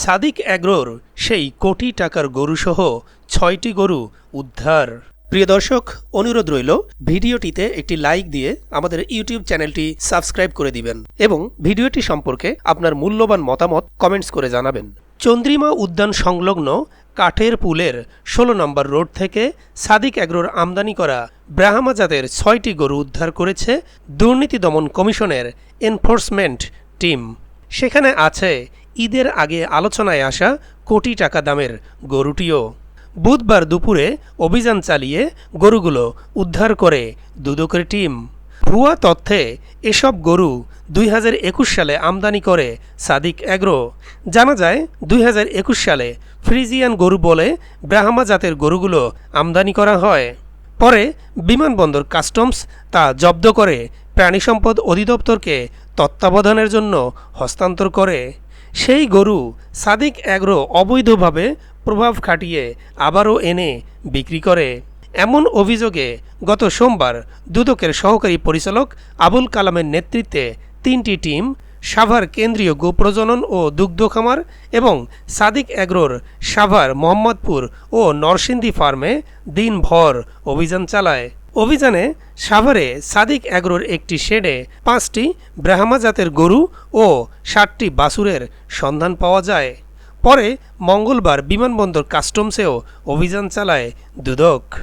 সাদিক অ্যাগ্রোর সেই কোটি টাকার গরুসহ ছয়টি গরু উদ্ধার। প্রিয় দর্শক, অনুরোধ রইল, ভিডিওটিতে একটি লাইক দিয়ে আমাদের ইউটিউব চ্যানেলটি সাবস্ক্রাইব করে দিবেন এবং ভিডিওটি সম্পর্কে আপনার মূল্যবান মতামত কমেন্টস করে জানাবেন। চন্দ্রিমা উদ্যান সংলগ্ন কাঠের পুলের ষোলো নম্বর রোড থেকে সাদিক অ্যাগ্রোর আমদানি করা ব্রাহ্মা জাতের ছয়টি গরু উদ্ধার করেছে দুর্নীতি দমন কমিশনের এনফোর্সমেন্ট টিম। সেখানে আছে ঈদের আগে আলোচনায় আসা কোটি টাকা দামের গরুটিও। বুধবার দুপুরে অভিযান চালিয়ে গরুগুলো উদ্ধার করে দুদকের টিম। ভুয়া তথ্যে এসব গরু দুই হাজার একুশ সালে আমদানি করে সাদিক অ্যাগ্রো। জানা যায়, দুই হাজার একুশ সালে ফ্রিজিয়ান গরু বলে ব্রাহ্মা জাতের গরুগুলো আমদানি করা হয়। পরে বিমানবন্দর কাস্টমস তা জব্দ করে প্রাণিসম্পদ অধিদপ্তরকে তত্ত্বাবধানের জন্য হস্তান্তর করে। সেই গরু সাদিক অ্যাগ্রো অবৈধভাবে প্রভাব খাটিয়ে আবারও এনে বিক্রি করে। এমন অভিযোগে গত সোমবার দুদকের সহকারী পরিচালক আবুল কালামের নেতৃত্বে তিনটি টিম, সাভার কেন্দ্রীয় গোপ্রজনন ও দুগ্ধ খামার এবং সাদিক অ্যাগ্রোর সাভার মোহাম্মদপুর ও নরসিংদী ফার্মে দিনভর অভিযান চালায়। অভিযানে সাভারে সাদিক অ্যাগ্রোর একটি শেডে পাঁচটি ব্রাহ্মা জাতের গরু ও ষাটটি বাসুরের সন্ধান পাওয়া যায়। পরে মঙ্গলবার বিমানবন্দর কাস্টমসেও অভিযান চালায় দুদক।